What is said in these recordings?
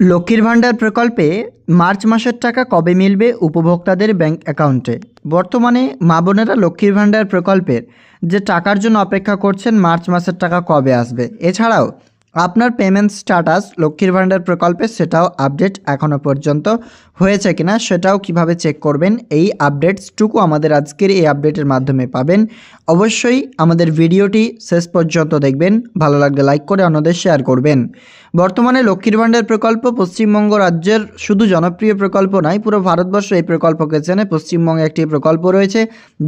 লক্ষ্মীর ভাণ্ডার প্রকল্পে মার্চ মাসের টাকা কবে মিলবে উপভোক্তাদের ব্যাংক অ্যাকাউন্টে? বর্তমানে মা বোনেরা লক্ষ্মীর ভাণ্ডার প্রকল্পের যে টাকার জন্য অপেক্ষা করছেন, মার্চ মাসের টাকা কবে আসবে? এছাড়াও আপনার পেমেন্ট স্ট্যাটাস লক্ষ্মীর ভাণ্ডার প্রকল্পে সেটাও আপডেট এখনও পর্যন্ত হয়েছে কিনা সেটাও কীভাবে চেক করবেন, এই আপডেটসটুকু আমাদের আজকের এই আপডেটের মাধ্যমে পাবেন। অবশ্যই আমাদের ভিডিওটি শেষ পর্যন্ত দেখবেন, ভালো লাগলে লাইক করে অন্যদের শেয়ার করবেন। বর্তমানে লক্ষ্মীর ভাণ্ডার প্রকল্প পশ্চিমবঙ্গ রাজ্যের শুধু জনপ্রিয় প্রকল্প নয়, পুরো ভারতবর্ষ এই প্রকল্পকে চেনে পশ্চিমবঙ্গে একটি প্রকল্প রয়েছে,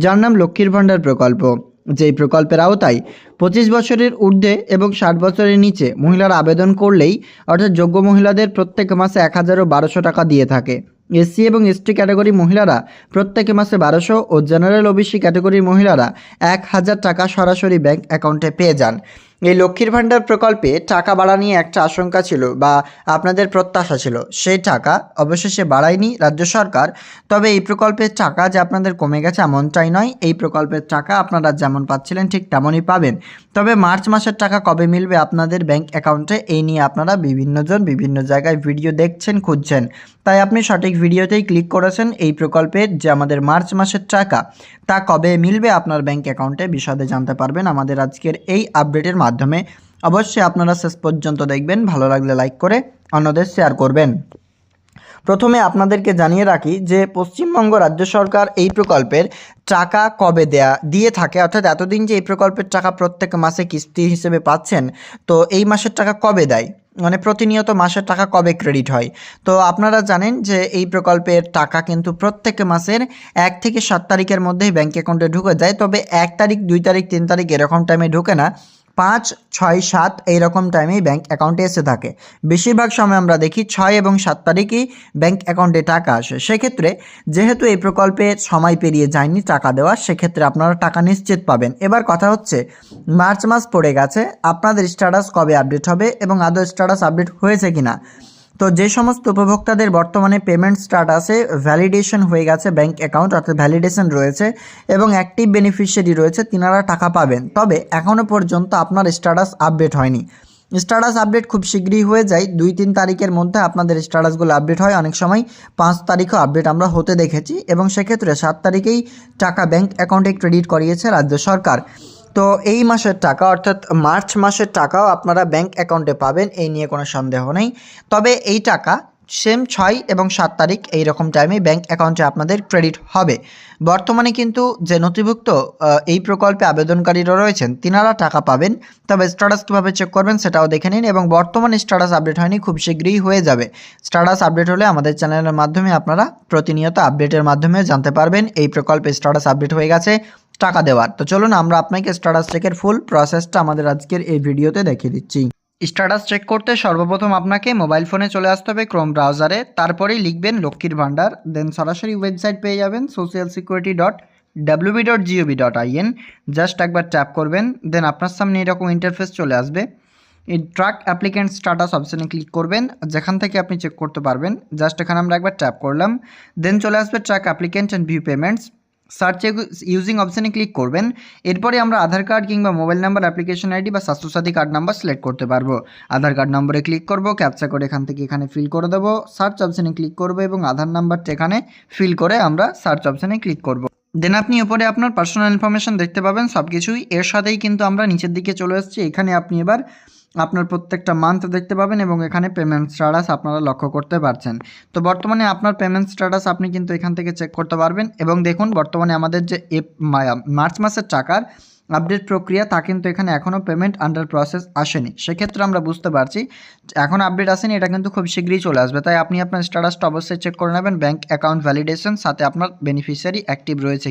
যার নাম লক্ষ্মীর ভাণ্ডার প্রকল্প। যেই প্রকল্পের আওতায় পঁচিশ বছরের ঊর্ধ্বে এবং ষাট বছরের নিচে মহিলারা আবেদন করলেই, অর্থাৎ যোগ্য মহিলাদের প্রত্যেক মাসে এক হাজারও বারোশো টাকা দিয়ে থাকে। এসসি এবং এসটি ক্যাটাগরি মহিলারা প্রত্যেক মাসে বারোশো ও জেনারেল ওবিসি ক্যাটাগরির মহিলারা এক হাজার টাকা সরাসরি ব্যাংক অ্যাকাউন্টে পেয়ে যান। এই লক্ষ্মীর ভাণ্ডার প্রকল্পে টাকা বাড়া নিয়ে একটা আশঙ্কা ছিল বা আপনাদের প্রত্যাশা ছিল। সেই টাকা অবশেষে বাড়ায়নি রাজ্য সরকার। তবে এই প্রকল্পের টাকা যে আপনাদের কমে গেছে এমনটাই নয়। এই প্রকল্পের টাকা আপনারা যেমন পাচ্ছিলেন ঠিক তেমনই পাবেন। তবে মার্চ মাসের টাকা কবে মিলবে আপনাদের ব্যাংক অ্যাকাউন্টে এই নিয়ে আপনারা বিভিন্নজন বিভিন্ন জায়গায় ভিডিও দেখছেন, খুঁজছেন। তাই আপনি সঠিক ভিডিওতেই ক্লিক করেছেন এই প্রকল্পের যে আমাদের মার্চ মাসের টাকা। তা কবে মিলবে আপনার ব্যাংক অ্যাকাউন্টে বিশদে জানতে পারবেন আমাদের আজকের এই আপডেটের মাধ্যমে। অবশ্যই আপনারা শেষ পর্যন্ত দেখবেন, ভালো লাগলে লাইক করে অন্যদের শেয়ার করবেন। প্রথমে আপনাদেরকে জানিয়ে রাখি যে পশ্চিমবঙ্গ রাজ্য সরকার এই প্রকল্পের টাকা কবে দেয়া, দিয়ে থাকে? অর্থাৎ এতদিন যে এই প্রকল্পের টাকা প্রত্যেক মাসে কিস্তি হিসেবে পাচ্ছেন, তো এই মাসের টাকা কবে দেয়? মানে প্রতিনিয়ত মাসের টাকা কবে ক্রেডিট হয়? তো আপনারা জানেন যে এই প্রকল্পের টাকা কিন্তু প্রত্যেক মাসের এক থেকে সাত তারিখের মধ্যেই ব্যাঙ্ক অ্যাকাউন্টে ঢুকে যায়, তবে এক তারিখ, দুই তারিখ, তিন তারিখ এরকম টাইমে ঢুকে না। পাঁচ, ছয়, সাত এইরকম টাইমেই ব্যাঙ্ক অ্যাকাউন্টে এসে থাকে। বেশিরভাগ সময় আমরা দেখি ছয় এবং সাত তারিখই ব্যাঙ্ক অ্যাকাউন্টে টাকা আসে। সেক্ষেত্রে যেহেতু এই প্রকল্পে সময় পেরিয়ে যায়নি টাকা দেওয়া সেক্ষেত্রে আপনারা টাকা নিশ্চিত পাবেন। এবার কথা হচ্ছে, মার্চ মাস পড়ে গেছে, আপনাদের স্ট্যাটাস কবে আপডেট হবে এবং আদৌ স্ট্যাটাস আপডেট হয়েছে কিনা? তো যে সমস্ত উপভোক্তাদের বর্তমানে পেমেন্ট স্ট্যাটাসে ভ্যালিডেশন হয়ে গেছে ব্যাংক অ্যাকাউন্ট অর্থাৎ ভ্যালিডেশন রয়েছে এবং অ্যাক্টিভ বেনিফিশিয়ারি রয়েছে, তিনারা টাকা পাবেন। তবে এখনও পর্যন্ত আপনার স্ট্যাটাস আপডেট হয়নি। স্ট্যাটাস আপডেট খুব শীঘ্রই হয়ে যায়। দুই তিন তারিখের মধ্যে আপনাদের স্ট্যাটাসগুলো আপডেট হয়। অনেক সময় পাঁচ তারিখও আপডেট আমরা হতে দেখেছি এবং সেক্ষেত্রে সাত তারিখেই টাকা ব্যাংক অ্যাকাউন্টে ক্রেডিট করিয়েছে রাজ্য সরকার। তো এই মাসের টাকা, অর্থাৎ মার্চ মাসের টাকাও আপনারা ব্যাংক অ্যাকাউন্টে পাবেন, এই নিয়ে কোনো সন্দেহ নেই। তবে এই টাকা সেম ছয় এবং সাত তারিখ এই রকম টাইমে ব্যাংক অ্যাকাউন্টে আপনাদের ক্রেডিট হবে। বর্তমানে কিন্তু যে নথিভুক্ত এই প্রকল্পে আবেদনকারীরা রয়েছেন, তিনারা টাকা পাবেন। তবে স্ট্যাটাস কীভাবে চেক করবেন সেটাও দেখে নিন এবং বর্তমানে স্ট্যাটাস আপডেট হয়নি, খুব শীঘ্রই হয়ে যাবে। স্ট্যাটাস আপডেট হলে আমাদের চ্যানেলের মাধ্যমে আপনারা প্রতিনিয়ত আপডেটের মাধ্যমে জানতে পারবেন, এই প্রকল্পে স্ট্যাটাস আপডেট হয়ে গেছে। টাকা দেওয়ার। তো চলুন আমরা আপনাকে স্ট্যাটাস চেকের ফুল প্রসেসটা আমাদের আজকের এই ভিডিওতে দেখিয়ে দিচ্ছি। স্ট্যাটাস চেক করতে সর্বপ্রথম আপনাকে মোবাইল ফোনে চলে আসতে হবে ক্রোম ব্রাউজারে তারপরেই লিখবেন লক্ষ্মীর ভাণ্ডার। দেন সরাসরি ওয়েবসাইট পেয়ে যাবেন social security dot WB dot GOV dot IN just একবার ট্যাপ করবেন দেন আপনার সামনে এরকম ইন্টারফেস চলে আসবে। এই ট্রাক অ্যাপ্লিক্যান্ট স্ট্যাটাস অপশানে ক্লিক করবেন, যেখান থেকে আপনি চেক করতে পারবেন। জাস্ট এখানে আমরা একবার ট্যাপ করলাম। দেন চলে আসবে track applicant and view payments search using অপশানে ক্লিক করবেন। এরপরে আমরা আধার কার্ড কিংবা মোবাইল নাম্বার অ্যাপ্লিকেশন আইডি বা স্বাস্থ্যসাথী কার্ড নাম্বার সিলেক্ট করতে পারব। আধার কার্ড নম্বরে ক্লিক করব ক্যাপচা করে এখান থেকে এখানে ফিল করে দেবো। সার্চ অপশানে ক্লিক করব এবং আধার নাম্বারটা এখানে ফিল করে আমরা সার্চ অপশানে ক্লিক করব। দেন আপনি ওপরে আপনার পার্সোনাল ইনফরমেশান দেখতে পাবেন সব কিছুই এর সাথেই কিন্তু আমরা নিচের দিকে চলে এসেছি। এখানে আপনি এবার আপনার প্রত্যেকটা মান্থ দেখতে পাবেন এবং এখানে পেমেন্ট স্ট্যাটাস আপনারা লক্ষ্য করতে পারছেন। তো বর্তমানে আপনার পেমেন্ট স্ট্যাটাস আপনি কিন্তু এখান থেকে চেক করতে পারবেন এবং দেখুন, বর্তমানে আমাদের যে মার্চ মাসের টাকার আপডেট প্রক্রিয়া, তা কিন্তু এখানে এখনও পেমেন্ট আন্ডার প্রসেস আসেনি। সেক্ষেত্রে আমরা বুঝতে পারছি, এখন আপডেট আসেনি, এটা কিন্তু খুব শীঘ্রই চলে আসবে। তাই আপনি আপনার স্ট্যাটাসটা অবশ্যই চেক করে নেবেন ব্যাঙ্ক অ্যাকাউন্ট ভ্যালিডেশন সাথে আপনার বেনিফিশিয়ারি অ্যাক্টিভ রয়েছে